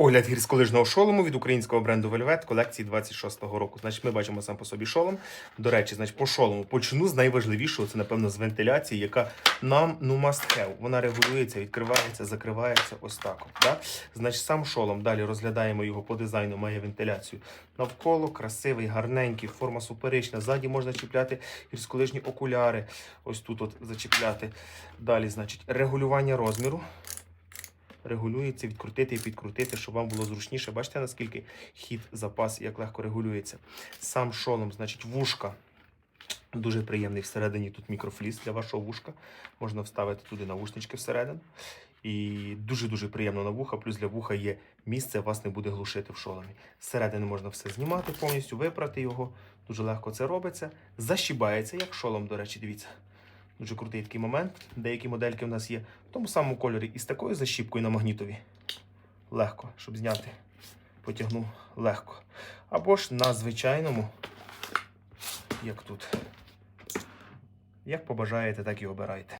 Огляд гірськолижного шолому від українського бренду Velvet колекції 26-го року. Значить, ми бачимо сам по собі шолом. До речі, значить, по шолому почну з найважливішого, це напевно з вентиляції, яка нам ну must have. Вона регулюється, відкривається, закривається ось так. Да? Значить, сам шолом. Далі розглядаємо його по дизайну, має вентиляцію навколо, красивий, гарненький, форма суперечна. Ззаді можна чіпляти гірськолижні окуляри. Ось тут от зачіпляти. Далі, значить, регулювання розміру регулюється, відкрутити і підкрутити, щоб вам було зручніше. Бачите, наскільки хід, запас, як легко регулюється. Сам шолом, значить, вушка. Дуже приємний всередині тут мікрофліс для вашого вушка. Можна вставити туди навушнички всередину. І дуже-дуже приємно на вуха. Плюс для вуха є місце, вас не буде глушити в шоломі. Зсередини можна все знімати, повністю випрати його. Дуже легко це робиться. Защібається, як шолом, до речі, дивіться. Дуже крутий такий момент. Деякі модельки в нас є в тому самому кольорі і з такою защіпкою на магнітові. Легко, щоб зняти. Потягну легко. Або ж на звичайному, як тут. Як побажаєте, так і обирайте.